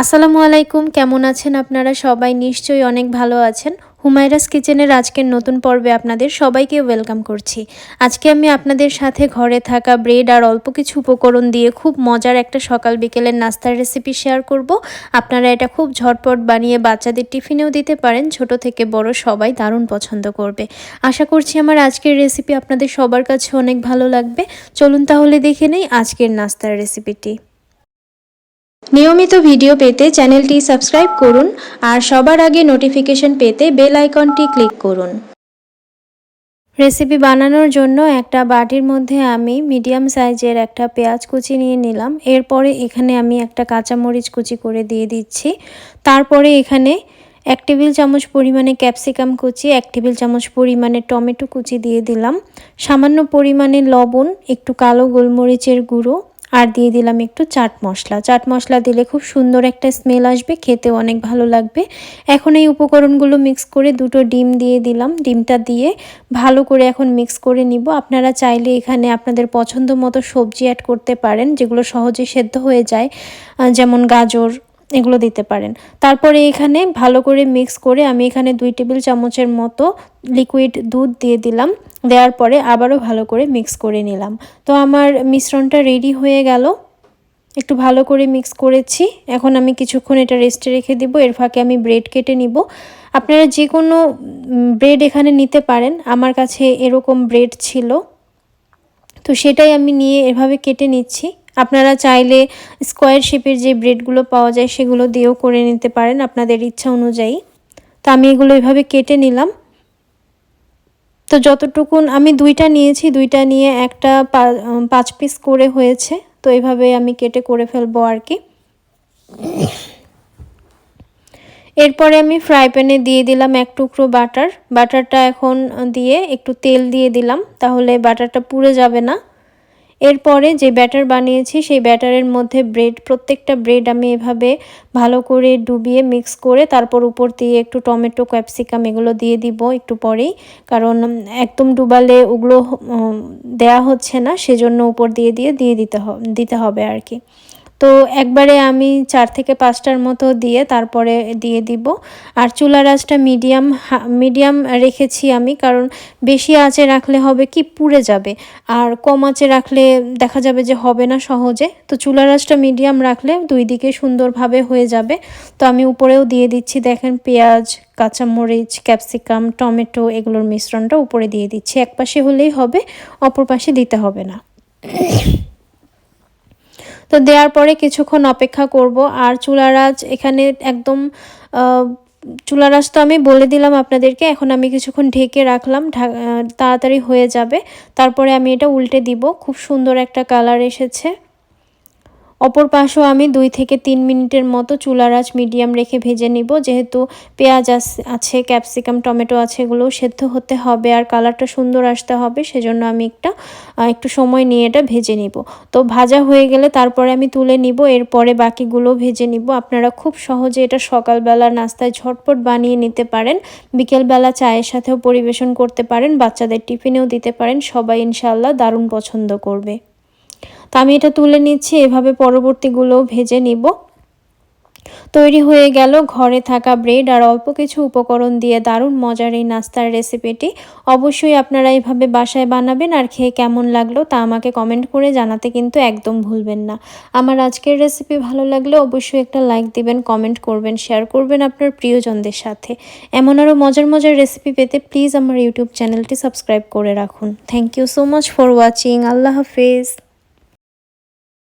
আসসালামু আলাইকুম, কেমন আছেন আপনারা? সবাই নিশ্চয়ই অনেক ভালো আছেন। হুমায়রাস কিচেনের আজকের নতুন পর্বে আপনাদের সবাইকে ওয়েলকাম করছি। আজকে আমি আপনাদের সাথে ঘরে থাকা ব্রেড আর অল্প কিছু উপকরণ দিয়ে খুব মজার একটা সকাল বিকেলের নাস্তার রেসিপি শেয়ার করব। আপনারা এটা খুব ঝটপট বানিয়ে বাচ্চাদের টিফিনেও দিতে পারেন, ছোট থেকে বড় সবাই দারুণ পছন্দ করবে। আশা করছি আমার আজকের রেসিপি আপনাদের সবার কাছে অনেক ভালো লাগবে। চলুন তাহলে দেখে নেই আজকের নাস্তার রেসিপিটি নিয়মিত ভিডিও পেতে চ্যানেলটি সাবস্ক্রাইব করুন আর সবার আগে নোটিফিকেশন পেতে বেল আইকনটি ক্লিক করুন। রেসিপি বানানোর জন্য একটা বাটির মধ্যে আমি মিডিয়াম সাইজের একটা পেঁয়াজ কুচি নিয়ে নিলাম। এরপরে এখানে আমি একটা কাঁচামরিচ কুচি করে দিয়ে দিচ্ছি। তারপরে এখানে এক টেবিল চামচ পরিমাণে ক্যাপসিকাম কুচি, এক টেবিল চামচ পরিমাণে টমেটো কুচি দিয়ে দিলাম। সামান্য পরিমাণে লবণ, একটু কালো গোলমরিচের গুঁড়ো আর দিয়ে দিলাম একটু চাট মশলা। চাট মশলা দিলে খুব সুন্দর একটা স্মেল আসবে খেতে অনেক ভালো লাগবে। এখন এই উপকরণগুলো মিক্স করে দুটো ডিম দিয়ে দিলাম। ডিমটা দিয়ে ভালো করে এখন মিক্স করে নিব। আপনারা চাইলে এখানে আপনাদের পছন্দ মতো সবজি অ্যাড করতে পারেন, যেগুলো সহজে সেদ্ধ হয়ে যায়। যেমন গাজর এগুলো দিতে পারেন। তারপরে এখানে ভালো করে মিক্স করে আমি এখানে দুই টেবিল চামচের মতো লিকুইড দুধ দিয়ে দিলাম। দেওয়ার পরে আবারও ভালো করে মিক্স করে নিলাম। তো আমার মিশ্রণটা রেডি হয়ে গেল। একটু ভালো করে মিক্স করেছি। এখন আমি কিছুক্ষণ এটা রেস্টে রেখে দিব। এর ফাঁকে আমি ব্রেড কেটে নিব। আপনারা যে কোনো ব্রেড এখানে নিতে পারেন। আমার কাছে এরকম ব্রেড ছিল। তো সেটাই আমি নিয়ে এভাবে কেটে নিচ্ছি। আপনারা চাইলে স্কোয়ার শেপের যে ব্রেডগুলো পাওয়া যায় সেগুলো দিয়েও করে নিতে পারেন আপনাদের ইচ্ছা অনুযায়ী। তো আমি এগুলো এভাবে কেটে নিলাম। তো যতটুকুন আমি দুইটা নিয়েছি, দুইটা নিয়ে একটা পাঁচ পিস করে হয়েছে। তো এভাবে আমি কেটে করে ফেলব আর কি। এরপরে আমি ফ্রাই প্যানে দিয়ে দিলাম এক টুকরো বাটার। বাটারটা এখন দিয়ে একটু তেল দিয়ে দিলাম, তাহলে বাটারটা পুড়ে যাবে না। এরপরে যে ব্যাটার বানিয়েছি, সেই ব্যাটারের মধ্যে ব্রেড, প্রত্যেকটা ব্রেড আমি এভাবে ভালো করে ডুবিয়ে মিক্স করে তারপর উপর দিয়ে একটু টমেটো, ক্যাপসিকাম এগুলো দিয়ে দিব একটু পরেই। কারণ একদম ডুবালে ওগুলো দেয়া হচ্ছে না, সেজন্য উপর দিয়ে দিয়ে দিয়ে দিতে দিতে হবে আর কি। তো একবারে আমি চার থেকে পাঁচটার মতো দিয়ে তারপরে দিয়ে দিব। আর চুলা রাজটা মিডিয়াম মিডিয়াম রেখেছি আমি, কারণ বেশি আঁচে রাখলে হবে কি পুড়ে যাবে। আর কম আঁচে রাখলে দেখা যাবে যে হবে না সহজে। তো চুলা রাজটা মিডিয়াম রাখলে দুই দিকে সুন্দরভাবে হয়ে যাবে। তো আমি উপরেও দিয়ে দিচ্ছি, দেখেন পেঁয়াজ, কাঁচামরিচ, ক্যাপসিকাম, টমেটো এগুলোর মিশ্রণটা উপরে দিয়ে দিচ্ছি। এক পাশে হলেই হবে, অপর পাশে দিতে হবে না। তো দেওয়ার পরে কিছুক্ষণ অপেক্ষা করব। আর চুলারাজ এখানে একদম চুলারাজ তো আমি বলে দিলাম আপনাদেরকে, এখন আমি কিছুক্ষণ ঢেকে রাখলাম তাড়াতাড়ি হয়ে যাবে। তারপরে আমি এটা উল্টে দিব। খুব সুন্দর একটা কালার এসেছে। অপর পাশেও আমি দুই থেকে তিন মিনিটের মতো চুলার আঁচ মিডিয়াম রেখে ভেজে নিব। যেহেতু পেঁয়াজ আছে, ক্যাপসিকাম, টমেটো আছে এগুলোও সেদ্ধ হতে হবে আর কালারটা সুন্দর আসতে হবে, সেজন্য আমি একটা একটু সময় নিয়ে এটা ভেজে নিব। তো ভাজা হয়ে গেলে তারপরে আমি তুলে নিব, এরপরে বাকিগুলো ভেজে নিব। আপনারা খুব সহজে এটা সকালবেলা নাস্তায় ঝটপট বানিয়ে নিতে পারেন। বিকেলবেলা চায়ের সাথেও পরিবেশন করতে পারেন, বাচ্চাদের টিফিনেও দিতে পারেন। সবাই ইনশাল্লাহ দারুণ পছন্দ করবে। তো আমি এটা তুলে নিচ্ছি, এভাবে পরবর্তীগুলোও ভেজে নিব। তৈরি হয়ে গেল ঘরে থাকা ব্রেড আর অল্প কিছু উপকরণ দিয়ে দারুণ মজার এই নাস্তার রেসিপিটি। অবশ্যই আপনারা এইভাবে বাসায় বানাবেন আর খেয়ে কেমন লাগল তা আমাকে কমেন্ট করে জানাতে কিন্তু একদম ভুলবেন না। আমার আজকের রেসিপি ভালো লাগলে অবশ্যই একটা লাইক দিবেন, কমেন্ট করবেন, শেয়ার করবেন আপনার প্রিয়জনদের সাথে। এমন আরও মজার মজার রেসিপি পেতে প্লিজ আমার ইউটিউব চ্যানেলটি সাবস্ক্রাইব করে রাখুন। Thank you so much for watching. Allah Hafiz.